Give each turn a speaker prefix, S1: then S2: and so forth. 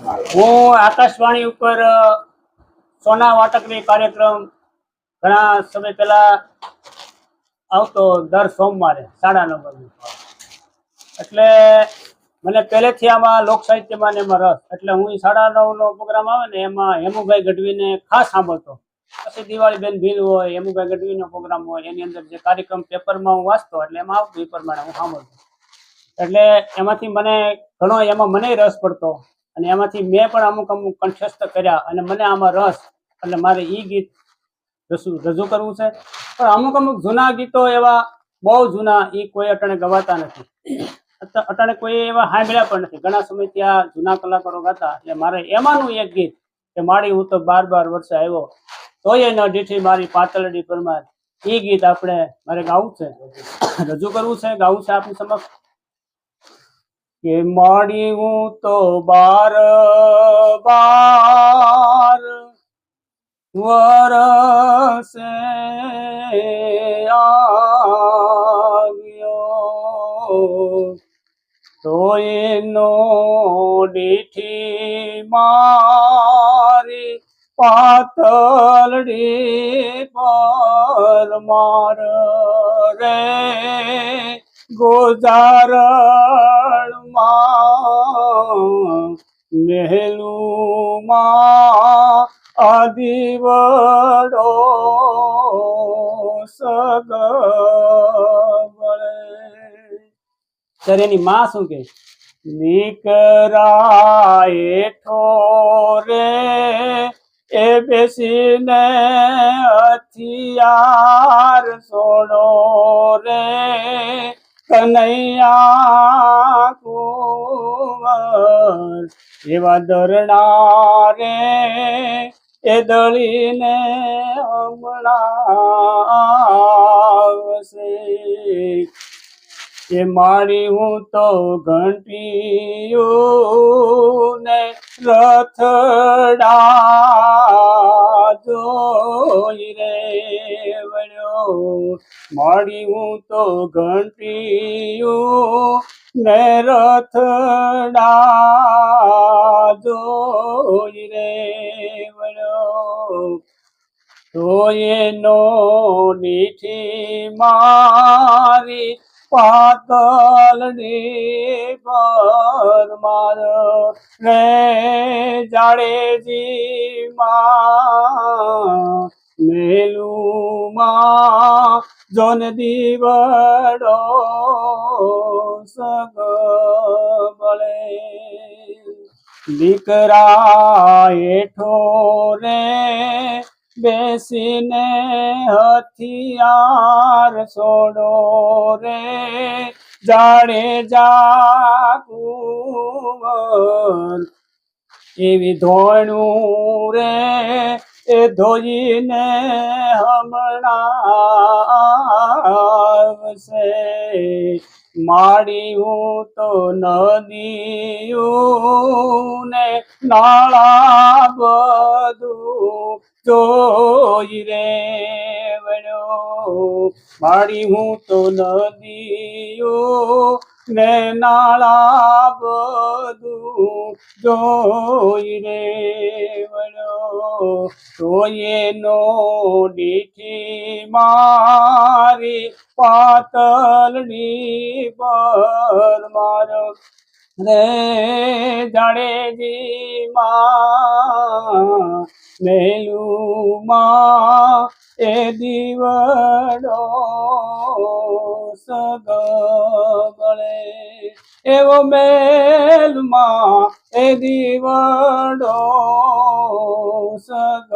S1: હું આકાશવાણી ઉપર સોના વાટકની કાર્યક્રમ ઘણા સમય પહેલા આવતો દર સોમવારે, સાડા નવ એટલે મને પહેલેથી આમાં લોક સાહિત્યમાં ને એમાં રસ. એટલે હું સાડા નવનો પ્રોગ્રામ આવે ને, એમાં હેમુભાઈ ગઢવીને ખાસ સાંભળતો. પછી દિવાળી બેન ભીલ હોય, હેમુભાઈ ગઢવીનો પ્રોગ્રામ હોય, એની અંદર જે કાર્યક્રમ પેપરમાં હું વાંચતો, એટલે એમાં આવતું એ પ્રમાણે હું સાંભળતો. એટલે એમાંથી મને ઘણો એમાં મને રસ પડતો. અને એમાંથી મેં પણ અમુક અમુક કંઠસ્થ કર્યા અને મને આમાં રસ, એટલે મારે એ ગીત રજૂ કરવું છે. પણ અમુક અમુક જૂના ગીતો એવા બહુ જૂના એ કોઈ અટાણે ગવાતા નથી. અટ- અટાણે કોઈ એવા સાંભળ્યા પણ નથી. ઘણા સમયથી આ જૂના કલાકારો ગાતા, એટલે મારે એમાંનું એક ગીત કે માળી હું તો બાર બાર વર્ષે આવ્યો, તોય ન દીઠી મારી પાતળડી પરમાર એ ગીત આપણે મારે ગાવું છે. રજૂ કરવું છે, ગાવું છે આપણી સમક્ષ. કે માડી તો બાર બાર વરસે આવ્યો. તો એનો દીઠી મારી પાતળડી પર માર રે. ગોજારણમાં મહેલુમાં આદિવડો ત્યારે એની માં શું કે નીકરાય ઠોરે, એ બેસીને હથિયાર સોડો રે, કનૈયા એવા દરણા રે, એ દળીને હમણાં એ મારી હું તો ઘંટીયું ને રથડા જોઈ રે વળ્યો. મારી હું તો ઘંટીયું ને રથડા જોઈ રે વળ્યો તો એનો નીઠી મારી પાતળની પર માર. રે જાડેજી માં મેલું માં જોન દીવડો સગબળે દીકરા એઠો રે બેસીને હથિયાર છોડો રે. જાણે જાકુવર એવી ધોણું રે એ ધોઈને હમણાં આવશે. હું તો નદીયું ને નાળા બધું જોઈ રે વળ્યો હું તો નદીયું ને નાળા બધું જોઈ રે વળો તોય નો દીઠી મારી પાતળની પર મારો રે જાડેજી માં મેલું માં એ દીવડો સગળે એવો મેલમાં એ દીવડો સગ